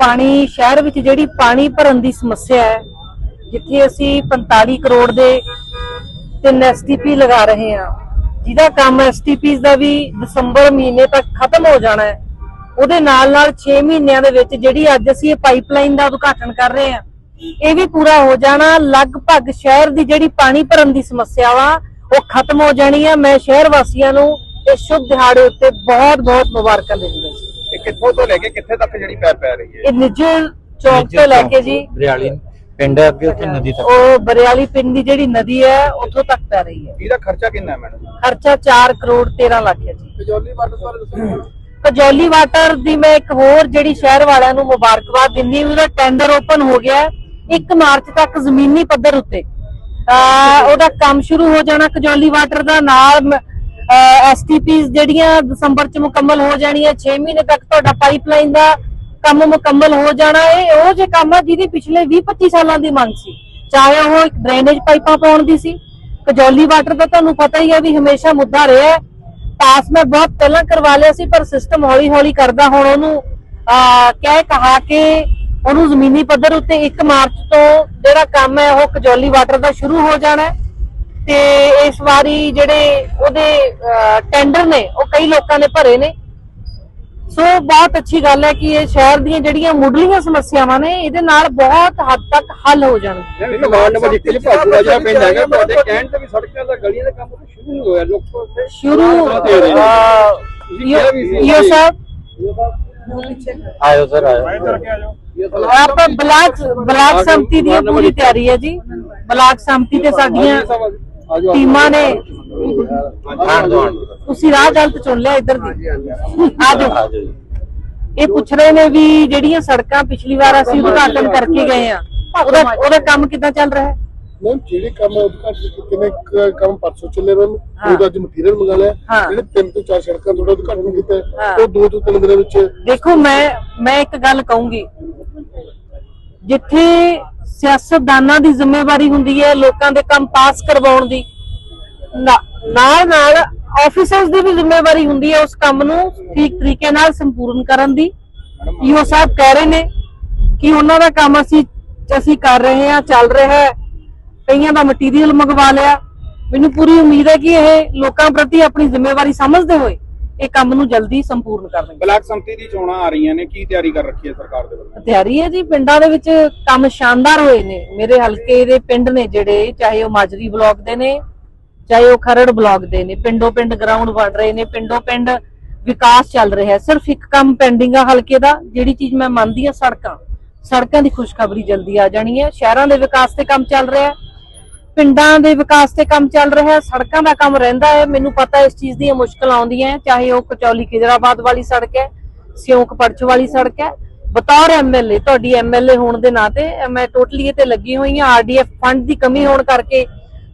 ਪਾਣੀ ਸ਼ਹਿਰ ਵਿੱਚ ਜਿਹੜੀ ਪਾਣੀ ਭਰਨ ਦੀ ਸਮੱਸਿਆ ਹੈ, ਜਿੱਥੇ ਅਸੀਂ 45 ਕਰੋੜ ਦੇ ਤਿੰਨ ਐਸਟੀਪੀ ਲਗਾ ਰਹੇ ਹਾਂ, ਜਿਹਦਾ ਕੰਮ ਐਸਟੀਪੀਸ ਦਾ ਵੀ ਦਸੰਬਰ ਮਹੀਨੇ ਤੱਕ ਖਤਮ ਹੋ ਜਾਣਾ ਹੈ, ਉਹਦੇ ਨਾਲ ਨਾਲ 6 ਮਹੀਨਿਆਂ ਦੇ ਵਿੱਚ ਜਿਹੜੀ ਅੱਜ ਅਸੀਂ ਇਹ ਪਾਈਪਲਾਈਨ ਦਾ ਉਦਘਾਟਨ ਕਰ ਰਹੇ ਹਾਂ, ਇਹ ਵੀ ਪੂਰਾ ਹੋ ਜਾਣਾ, ਲਗਭਗ ਸ਼ਹਿਰ ਦੀ ਜਿਹੜੀ ਪਾਣੀ ਭਰਨ ਦੀ ਸਮੱਸਿਆ ਵਾ, ਉਹ ਖਤਮ ਹੋ ਜਾਣੀ ਹੈ। ਮੈਂ ਸ਼ਹਿਰ ਵਾਸੀਆਂ ਨੂੰ ਇਹ ਸ਼ੁਭ ਦਿਹਾੜੇ ਉੱਤੇ ਬਹੁਤ ਬਹੁਤ ਮੁਬਾਰਕਾਂ ਦਿੰਦੀ ਇਹ ਕਿੱਥੋਂ ਤੋਂ ਲੈ ਕੇ ਕਿੱਥੇ ਤੱਕ ਜਿਹੜੀ ਪੈਰ ਪੈ ਰਹੀ ਹੈ? ਇਹ ਨਿੱਜਰ ਚੌਕ ਤੋਂ ਲੈ ਕੇ ਜੀ। ਬਰਿਆਲੀ ਪਿੰਡ ਹੈ ਅੱਗੇ ਉੱਥੇ ਨਦੀ ਤੱਕ। ਉਹ ਬਰਿਆਲੀ ਪਿੰਡ ਦੀ ਜਿਹੜੀ ਨਦੀ ਹੈ ਉੱਥੋਂ ਤੱਕ ਪੈ ਰਹੀ ਹੈ। ਇਹਦਾ ਖਰਚਾ ਕਿੰਨਾ ਹੈ ਮੈਡਮ? ਖਰਚਾ 4 ਕਰੋੜ 13 ਲੱਖ ਹੈ ਜੀ। ਕਜੌਲੀ ਵਾਟਰ ਬਾਰੇ ਦੱਸੋ। ਕਜੌਲੀ ਵਾਟਰ ਦੀ ਮੈਂ ਇੱਕ ਹੋਰ ਜਿਹੜੀ ਸ਼ਹਿਰ ਵਾਲਿਆਂ ਨੂੰ ਮੁਬਾਰਕਬਾਦ ਦਿੰਦੀ ਹਾਂ ਉਹਦਾ ਟੈਂਡਰ ਓਪਨ ਹੋ ਗਿਆ ਹੈ। 1 ਮਾਰਚ ਤੱਕ ਜ਼ਮੀਨੀ ਪੱਧਰ ਉੱਤੇ। ਉਹਦਾ ਕੰਮ ਸ਼ੁਰੂ ਹੋ ਜਾਣਾ ਕਜੌਲੀ ਵਾਟਰ ਦਾ ਨਾਲ ਐਸਟੀਪੀਸ ਜਿਹੜੀਆਂ ਦਸੰਬਰ ਚ ਮੁਕੰਮਲ ਹੋ ਜਾਣੀਆਂ 6 ਮਹੀਨੇ ਤੱਕ ਤੁਹਾਡਾ ਪਾਈਪਲਾਈਨ ਦਾ ਕੰਮ ਮੁਕੰਮਲ ਹੋ ਜਾਣਾ ਇਹ ਉਹ ਜੇ ਕੰਮ ਆ ਜਿਹਦੀ ਪਿਛਲੇ 20 25 ਸਾਲਾਂ ਦੀ ਮੰਗ ਸੀ। ਚਾਹੇ ਉਹ ਡਰੇਨੇਜ ਪਾਈਪਾਂ ਪਾਉਣ ਦੀ ਸੀ। ਕਜੌਲੀ ਵਾਟਰ ਦਾ ਤੁਹਾਨੂੰ ਪਤਾ ਹੀ ਹੈ ਵੀ ਹਮੇਸ਼ਾ ਮੁੱਦਾ ਰਿਹਾ। ਪਾਸ ਮੈਂ ਬਹੁਤ ਪਹਿਲਾਂ ਕਰਵਾ ਲਿਆ ਸੀ ਪਰ ਸਿਸਟਮ ਹੌਲੀ ਹੌਲੀ ਕਰਦਾ ਹੁਣ ਉਹਨੂੰ ਅਹ, ਕਹਿ ਕਹਾ ਕੇ ਉਹਨੂੰ ਜ਼ਮੀਨੀ ਪੱਧਰ ਉੱਤੇ 1 ਮਾਰਚ ਤੋਂ ਜਿਹੜਾ ਕੰਮ ਹੈ ਉਹ ਕਜੌਲੀ ਵਾਟਰ ਦਾ ਸ਼ੁਰੂ ਹੋ ਜਾਣਾ ਹੈ। ਤੇ ਇਸ ਵਾਰੀ ਜਿਹੜੇ ਉਹਦੇ ਟੈਂਡਰ ਨੇ ਉਹ ਕਈ ਲੋਕਾਂ ਨੇ ਭਰੇ ਨੇ। ਸੋ ਬਹੁਤ ਅੱਛੀ ਗੱਲ ਹੈ ਕਿ ਇਹ ਸ਼ਹਿਰ ਦੀਆਂ ਜਿਹੜੀਆਂ ਮੁੱਢਲੀਆਂ ਸਮੱਸਿਆਵਾਂ ਨੇ ਇਹਦੇ ਨਾਲ ਬਹੁਤ ਹੱਦ ਤੱਕ ਹੱਲ ਹੋ ਜਾਣਗੇ ਇਹ ਵਾਰਡ ਨੰਬਰ 1 ਚ ਭਾਗੂਆ ਜਿਹੜਾ ਪਿੰਡ ਹੈਗਾ ਤੁਹਾਡੇ ਕਹਿਣ ਤੇ ਵੀ ਸੜਕਾਂ ਦਾ ਗਲੀਆਂ ਦਾ ਕੰਮ ਸ਼ੁਰੂ ਨਹੀਂ ਹੋਇਆ ਲੋਕ ਉੱਥੇ ਸਾਹਿਬ ਆਇਓ ਸਰ ਆਇਓ। ਆਪਾਂ ਬਲਾਕ ਬਲਾਕ ਸੰਮਤੀ ਦੀ ਪੂਰੀ ਤਿਆਰੀ ਹੈ ਜੀ। ਬਲਾਕ ਸੰਮਤੀ ਤੇ ਸਾਡੀਆਂ ਟੀਮਾਂ ਨੇ ਤੁਸੀਂ ਰਾਹ ਗਲਤ ਚੁਣ ਲਿਆ ਇੱਧਰ ਦੀ। ਆ ਜਾਓ ਆਜੋ ਇਹ ਪੁੱਛ ਰਹੇ ਨੇ ਵੀ ਜਿਹੜੀਆਂ ਸੜਕਾਂ ਪਿਛਲੀ ਵਾਰ ਅਸੀਂ ਉਦਘਾਟਨ ਕਰਕੇ ਗਏ ਆ ਉਹਦਾ ਉਹਦਾ ਕੰਮ ਕਿੱਦਾਂ ਚੱਲ ਰਿਹਾ ਹੈ? ਮੈਮ ਜਿਹੜੇ ਕੰਮ ਉਦਘਾਟਨ ਕਿਵੇਂ ਕ- ਕੰਮ ਪਰਸੋਂ ਚੱਲੇ ਮੈਮ ਹਾਂ। ਉਹਦਾ ਅੱਜ ਮਟੀਰੀਅਲ ਮੰਗਾ ਲਿਆ। ਜਿਹੜੇ ਤਿੰਨ ਤੋਂ ਚਾਰ ਸੜਕਾਂ ਤੁਹਾਡਾ ਉਦਘਾਟਨ ਕੀਤਾ। ਉਹ ਦੋ ਤੋਂ ਤਿੰਨ ਦਿਨਾਂ ਵਿੱਚ ਦੇਖੋ ਮੈਂ ਮੈਂ ਇੱਕ ਗੱਲ ਕਹੂੰਗੀ। ਜਿੱਥੇ ਸਿਆਸਤਦਾਨਾਂ ਦੀ ਜ਼ਿੰਮੇਵਾਰੀ ਹੁੰਦੀ ਹੈ ਲੋਕਾਂ ਦੇ ਕੰਮ ਪਾਸ ਕਰਵਾਉਣ ਦੀ। ਨਾਲ ਨਾਲ ਆਫੀਸਰਸ ਦੀ ਵੀ ਜ਼ਿੰਮੇਵਾਰੀ ਹੁੰਦੀ ਹੈ ਉਸ ਕੰਮ ਨੂੰ ਠੀਕ ਤਰੀਕੇ ਨਾਲ ਸੰਪੂਰਨ ਕਰਨ ਦੀ। ਈਓ ਸਾਹਿਬ ਕਹਿ ਰਹੇ ਨੇ ਕਿ ਉਹਨਾਂ ਦਾ ਕੰਮ ਅਸੀਂ ਅਸੀਂ ਕਰ ਰਹੇ ਹਾਂ, ਚੱਲ ਰਿਹਾ ਹੈ। ਕਈਆਂ ਦਾ ਮਟੀਰੀਅਲ ਮੰਗਵਾ ਲਿਆ। ਮੈਨੂੰ ਪੂਰੀ ਉਮੀਦ ਹੈ ਕਿ ਇਹ ਲੋਕਾਂ ਪ੍ਰਤੀ ਆਪਣੀ ਜ਼ਿੰਮੇਵਾਰੀ ਸਮਝਦੇ ਹੋਏ ਇਹ ਕੰਮ ਨੂੰ ਜਲਦੀ ਸੰਪੂਰਨ ਕਰਨਗੇ ਬਲਾਕ ਸੰਮਤੀ ਦੀ ਚੋਣਾਂ ਆ ਰਹੀਆਂ ਨੇ ਕੀ ਤਿਆਰੀ ਕਰ ਰੱਖੀ ਹੈ ਸਰਕਾਰ ਦੇ ਵੱਲੋਂ? ਤਿਆਰੀ ਹੈ ਜੀ ਪਿੰਡਾਂ ਦੇ ਵਿੱਚ ਕੰਮ ਸ਼ਾਨਦਾਰ ਹੋਏ ਨੇ। ਮੇਰੇ ਹਲਕੇ ਦੇ ਪਿੰਡ ਨੇ ਜਿਹੜੇ ਚਾਹੇ ਉਹ ਮਾਜਰੀ ਬਲਾਕ ਦੇ ਨੇ ਚਾਹੇ ਉਹ ਖਰੜ ਬਲਾਕ ਦੇ ਨੇ ਪਿੰਡੋਂ ਪਿੰਡ ਗਰਾਊਂਡ ਬਣ ਰਹੇ ਨੇ ਪਿੰਡੋਂ ਪਿੰਡ ਵਿਕਾਸ ਚੱਲ ਰਿਹਾ ਹੈ। ਸਿਰਫ ਇੱਕ ਕੰਮ ਪੈਂਡਿੰਗ ਆ ਹਲਕੇ ਦਾ ਜਿਹੜੀ ਚੀਜ਼ ਮੈਂ ਮੰਨਦੀ ਆ ਸੜਕਾਂ। ਸੜਕਾਂ ਦੀ ਖੁਸ਼ਖਬਰੀ ਜਲਦੀ ਆ ਜਾਣੀ ਹੈ। ਸ਼ਹਿਰਾਂ ਦੇ ਵਿਕਾਸ ਤੇ ਕੰਮ ਚੱਲ ਰਿਹਾ ਹੈ। ਪਿੰਡਾਂ ਦੇ ਵਿਕਾਸ ਤੇ ਕੰਮ ਚੱਲ ਰਿਹਾ ਹੈ ਸੜਕਾਂ ਦਾ ਕੰਮ ਰਹਿੰਦਾ ਹੈ। ਮੈਨੂੰ ਪਤਾ ਇਸ ਚੀਜ਼ ਦੀਆਂ ਮੁਸ਼ਕਲਾਂ ਆਉਂਦੀਆਂ ਚਾਹੇ ਉਹ ਕਚੌਲੀ ਖਿਜਰਾਬਾਦ ਵਾਲੀ ਸੜਕ ਹੈ ਸਿਉਂਕ ਪਰਚ ਵਾਲੀ ਸੜਕ ਹੈ। ਬਤੌਰ ਐਮਐਲਏ ਤੁਹਾਡੀ ਐਮਐਲਏ ਹੋਣ ਦੇ ਨਾਤੇ ਮੈਂ ਟੋਟਲੀ ਇਹ ਤੇ ਲੱਗੀ ਹੋਈ ਹਾਂ। ਆਰਡੀਐਫ ਫੰਡ ਦੀ ਕਮੀ ਹੋਣ ਕਰਕੇ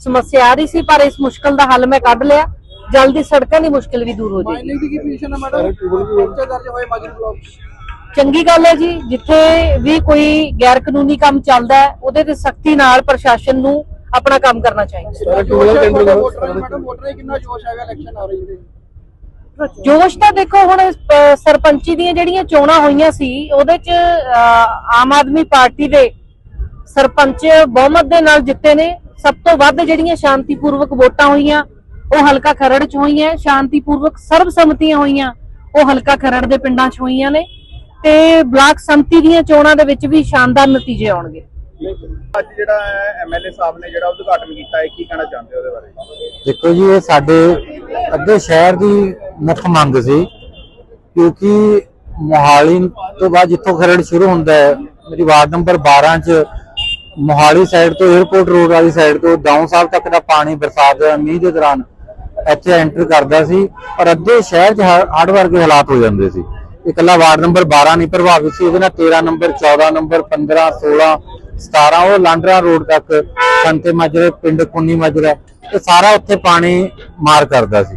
ਸਮੱਸਿਆ ਆ ਰਹੀ ਸੀ ਪਰ ਇਸ ਮੁਸ਼ਕਲ ਦਾ ਹੱਲ ਮੈਂ ਕੱਢ ਲਿਆ। ਜਲਦੀ ਸੜਕਾਂ ਦੀ ਮੁਸ਼ਕਲ ਵੀ ਦੂਰ ਹੋ ਜਾਏਗੀ। ਦੀ ਕੀ ਪੋਜੀਸ਼ਨ ਹੈ ਸਾਰੇ ਟਿਊਬਲ ਵੀ ਹੋਣ। ਦਰਜ ਹੋਏ ਮਾਜਰੀ ਬਲਾਕ ਚੰਗੀ ਗੱਲ ਹੈ ਜੀ ਜਿੱਥੇ ਵੀ ਕੋਈ ਗੈਰ ਕਾਨੂੰਨੀ ਕੰਮ ਚੱਲਦਾ ਹੈ ਉਹਦੇ ਤੇ ਸਖਤੀ ਨਾਲ ਪ੍ਰਸ਼ਾਸਨ ਨੂੰ ਆਪਣਾ ਕੰਮ ਕਰਨਾ ਚਾਹੀਦਾ। ਵੋਟਰਾਂ ਕਿੰਨਾ ਜੋਸ਼ ਹੈਗਾ ਇਲੈਕਸ਼ਨ ਆ ਰਹੀ ਹੈ ਜੋਸ਼ ਤਾਂ ਦੇਖੋ ਹੁਣ ਸਰਪੰਚੀ ਦੀਆਂ ਜਿਹੜੀਆਂ ਚੋਣਾਂ ਹੋਈਆਂ ਸੀ ਉਹਦੇ ਚ ਆਮ ਆਦਮੀ ਪਾਰਟੀ ਦੇ ਸਰਪੰਚ ਬਹੁਮਤ ਦੇ ਨਾਲ ਜਿੱਤੇ ਨੇ। ਸਭ ਤੋਂ ਵੱਧ ਜਿਹੜੀਆਂ ਸ਼ਾਂਤੀਪੂਰਵਕ ਵੋਟਾਂ ਹੋਈਆਂ ਉਹ ਹਲਕਾ ਖਰੜ ਚ ਹੋਈਆਂ ਸ਼ਾਂਤੀਪੂਰਵਕ ਸਰਬਸੰਮਤੀਆਂ ਹੋਈਆਂ ਉਹ ਹਲਕਾ ਖਰੜ ਦੇ ਪਿੰਡਾਂ ਚ ਹੋਈਆਂ ਨੇ। ਤੇ ਬਲਾਕ ਸੰਮਤੀ ਦੀਆਂ ਚੋਣਾਂ ਦੇ ਵਿੱਚ ਵੀ ਸ਼ਾਨਦਾਰ ਨਤੀਜੇ ਆਉਣਗੇ। ਅੱਜ ਜਿਹੜਾ ਐਮਐਲਏ ਸਾਹਿਬ ਨੇ ਜਿਹੜਾ ਉਦਘਾਟਨ ਕੀਤਾ ਹੈ, ਕੀ ਕਹਿਣਾ ਚਾਹੁੰਦੇ ਉਹਦੇ ਬਾਰੇ? ਦੇਖੋ ਜੀ, ਇਹ ਸਾਡੇ ਅੱਧੇ ਸ਼ਹਿਰ ਦੀ ਮੁੱਖ ਮੰਗ ਸੀ, ਕਿਉਂਕਿ ਮੋਹਾਲੀ ਤੋਂ ਬਾਅਦ ਜਿੱਥੋਂ ਖਰੜ ਸ਼ੁਰੂ ਹੁੰਦਾ ਹੈ, ਮੇਰੀ ਵਾਰਡ ਨੰਬਰ 12 ਚ ਮੋਹਾਲੀ ਸਾਈਡ ਤੋਂ 에어ਪੋਰਟ ਰੋਡ ਵਾਲੀ ਸਾਈਡ ਤੋਂ ਡਾਊਨ ਸਾਹਿਬ ਤੱਕ ਦਾ ਪਾਣੀ ਬਰਸਾਤ ਦੇ ਮੀਂਹ ਦੇ ਦੌਰਾਨ ਇੱਥੇ ਐਂਟਰ ਕਰਦਾ ਸੀ ਔਰ ਅੱਧੇ ਸ਼ਹਿਰ 'ਚ ਹੜ ਵਰਗੇ ਹਾਲਾਤ ਹੋ ਜਾਂਦੇ ਸੀ। ਇਕੱਲਾ ਵਾਰਡ ਨੰਬਰ 12 ਨਹੀਂ ਪ੍ਰਭਾਵਿਤ ਸੀ ਇਹਦੇ ਨਾਲ 13 ਨੰਬਰ 14 ਨੰਬਰ 15 16 17 ਉਹ ਲਾਂਡਰਾ ਰੋਡ ਤੱਕ, ਸੰਤੇ ਮਾਜਰੇ, ਪਿੰਡ ਕੁੰਨੀ ਮਾਜਰਾ, ਇਹ ਸਾਰਾ ਉੱਥੇ ਪਾਣੀ ਮਾਰ ਕਰਦਾ ਸੀ।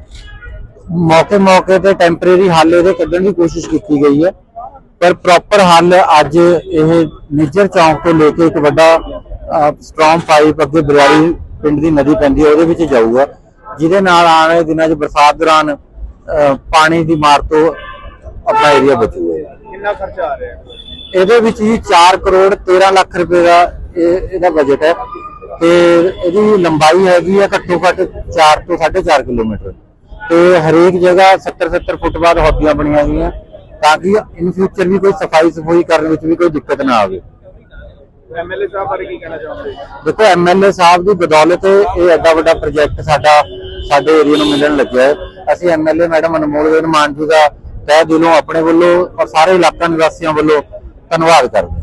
ਮੌਕੇ ਮੌਕੇ ਤੇ ਟੈਂਪਰੇਰੀ ਹੱਲ ਇਹਦੇ ਕੱਢਣ ਦੀ ਕੋਸ਼ਿਸ਼ ਕੀਤੀ ਗਈ ਹੈ। ਪਰ ਪ੍ਰੋਪਰ ਹੱਲ ਅੱਜ ਇਹ ਨਿੱਜਰ ਚੌਂਕ ਤੋਂ ਲੈ ਕੇ ਇੱਕ ਵੱਡਾ ਸਟ੍ਰੋਂਗ ਪਾਈਪ ਅੱਗੇ ਬਰਿਆਲੀ ਪਿੰਡ ਦੀ ਨਦੀ ਪੈਂਦੀ ਹੈ, ਉਹਦੇ ਵਿੱਚ ਜਾਊਗਾ। ਜਿਹਦੇ ਨਾਲ ਆਉਣ ਵਾਲੇ ਦਿਨਾਂ 'ਚ ਬਰਸਾਤ ਦੌਰਾਨ ਪਾਣੀ ਦੀ ਮਾਰ ਤੋਂ ਆਪਣਾ ਏਰੀਆ ਬਚੂਗਾ। ਕਿੰਨਾ ਖਰਚਾ ਆ ਰਿਹਾ? ਇਹਦੇ ਵਿੱਚ ਜੀ 4 ਕਰੋੜ 13 ਲੱਖ ਰੁਪਏ ਦਾ ਇਹ ਇਹਦਾ ਬਜਟ ਹੈ ਤੇ ਇਹਦੀ ਲੰਬਾਈ ਹੈਗੀ ਹੈ ਘੱਟੋ ਘੱਟ 4 ਤੋਂ 4.5 ਕਿਲੋਮੀਟਰ। ਤੇ ਹਰੇਕ ਜਗ੍ਹਾ 70 70 ਫੁੱਟ ਬਾਅਦ ਹੌਦੀਆਂ ਬਣੀਆਂ ਹੋਈਆਂ ਤਾਂ ਕਿ ਇਨ ਫਿਊਚਰ ਵੀ ਕੋਈ ਸਫ਼ਾਈ ਸਫ਼ਾਈ ਕਰਨ ਵਿੱਚ ਵੀ ਕੋਈ ਦਿੱਕਤ ਨਾ ਆਵੇ। ਐਮਐਲਏ ਸਾਹਿਬ ਬਾਰੇ ਕੀ ਕਹਿਣਾ ਚਾਹੁੰਦੇ ਦੇਖੋ ਐਮਐਲਏ ਸਾਹਿਬ ਦੀ ਬਦੌਲਤ ਇਹ ਐਡਾ ਵੱਡਾ ਪ੍ਰੋਜੈਕਟ ਸਾਡਾ ਸਾਡੇ ਏਰੀਆ ਨੂੰ ਮਿਲਣ ਲੱਗਿਆ ਹੈ। ਅਸੀਂ ਐਮਐਲਏ ਮੈਡਮ ਅਨਮੋਲ ਗਗਨ ਮਾਨ ਜੀ ਦਾ ਤਹਿ ਦਿਲੋਂ ਆਪਣੇ ਵੱਲੋਂ ਔਰ ਸਾਰੇ ਇਲਾਕਾ ਨਿਵਾਸੀਆਂ ਵੱਲੋਂ ਧੰਨਵਾਦ ਕਰਦੇ